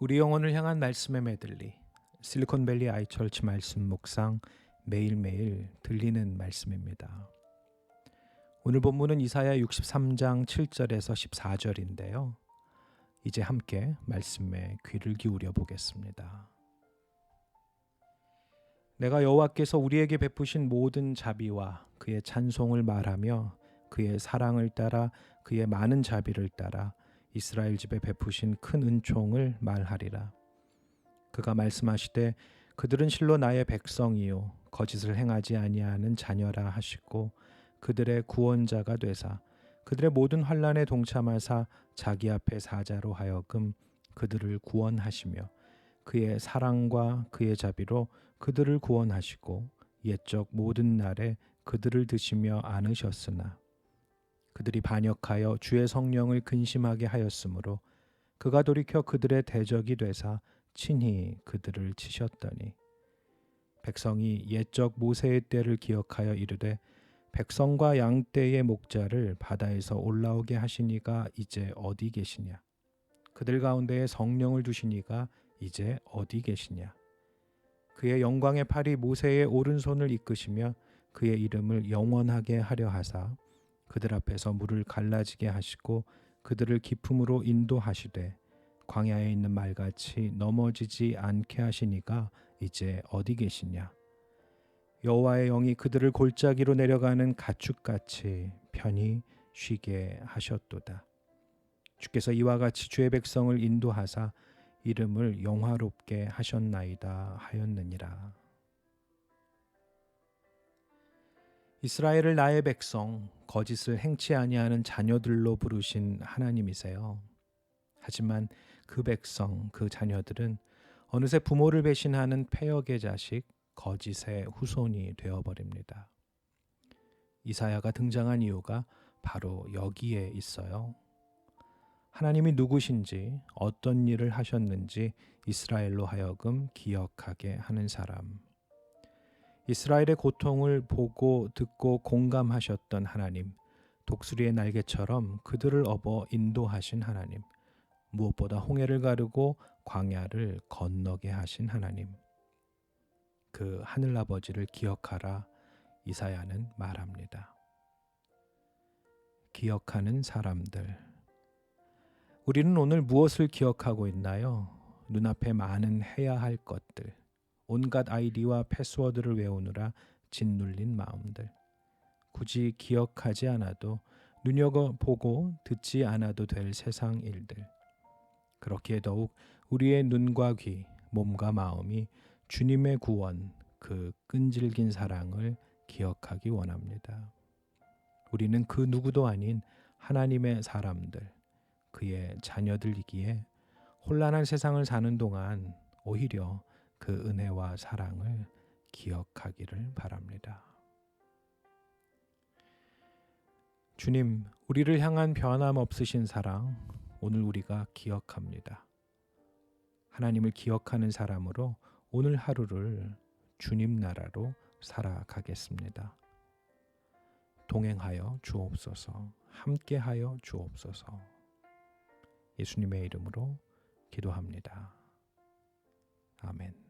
우리 영혼을 향한 말씀의 메들리 실리콘밸리 아이처치 말씀 묵상 매일매일 들리는 말씀입니다. 오늘 본문은 이사야 63장 7절에서 14절인데요. 이제 함께 말씀에 귀를 기울여 보겠습니다. 내가 여호와께서 우리에게 베푸신 모든 자비와 그의 찬송을 말하며 그의 사랑을 따라 그의 많은 자비를 따라 이스라엘 집에 베푸신 큰 은총을 말하리라. 그가 말씀하시되 그들은 실로 나의 백성이요 거짓을 행하지 아니하는 자녀라 하시고 그들의 구원자가 되사 그들의 모든 환란에 동참하사 자기 앞에 사자로 하여금 그들을 구원하시며 그의 사랑과 그의 자비로 그들을 구원하시고 옛적 모든 날에 그들을 드시며 안으셨으나 그들이 반역하여 주의 성령을 근심하게 하였으므로 그가 돌이켜 그들의 대적이 되사 친히 그들을 치셨더니 백성이 옛적 모세의 때를 기억하여 이르되 백성과 양 떼의 목자를 바다에서 올라오게 하시니가 이제 어디 계시냐? 그들 가운데에 성령을 두시니가 이제 어디 계시냐? 그의 영광의 팔이 모세의 오른손을 이끄시며 그의 이름을 영원하게 하려 하사 그들 앞에서 물을 갈라지게 하시고 그들을 기품으로 인도하시되 광야에 있는 말같이 넘어지지 않게 하시니가 이제 어디 계시냐? 여호와의 영이 그들을 골짜기로 내려가는 가축같이 편히 쉬게 하셨도다. 주께서 이와 같이 주의 백성을 인도하사 이름을 영화롭게 하셨나이다 하였느니라 이스라엘을 나의 백성 거짓을 행치 아니하는 자녀들로 부르신 하나님이세요. 하지만 그 백성 그 자녀들은 어느새 부모를 배신하는 폐역의 자식 거짓의 후손이 되어 버립니다. 이사야가 등장한 이유가 바로 여기에 있어요. 하나님이 누구신지 어떤 일을 하셨는지 이스라엘로 하여금 기억하게 하는 사람. 이스라엘의 고통을 보고 듣고 공감하셨던 하나님, 독수리의 날개처럼 그들을 업어 인도하신 하나님, 무엇보다 홍해를 가르고 광야를 건너게 하신 하나님. 그 하늘 아버지를 기억하라 이사야는 말합니다. 기억하는 사람들. 우리는 오늘 무엇을 기억하고 있나요? 눈앞에 많은 해야 할 것들. 온갖 아이디와 패스워드를 외우느라 짓눌린 마음들. 굳이 기억하지 않아도 눈여겨보고 듣지 않아도 될 세상 일들. 그렇기에 더욱 우리의 눈과 귀, 몸과 마음이 주님의 구원, 그 끈질긴 사랑을 기억하기 원합니다. 우리는 그 누구도 아닌 하나님의 사람들, 그의 자녀들이기에 혼란한 세상을 사는 동안 오히려 그 은혜와 사랑을 기억하기를 바랍니다. 주님, 우리를 향한 변함없으신 사랑, 오늘 우리가 기억합니다. 하나님을 기억하는 사람으로 오늘 하루를 주님 나라로 살아가겠습니다. 동행하여 주옵소서, 함께하여 주옵소서. 예수님의 이름으로 기도합니다. 아멘.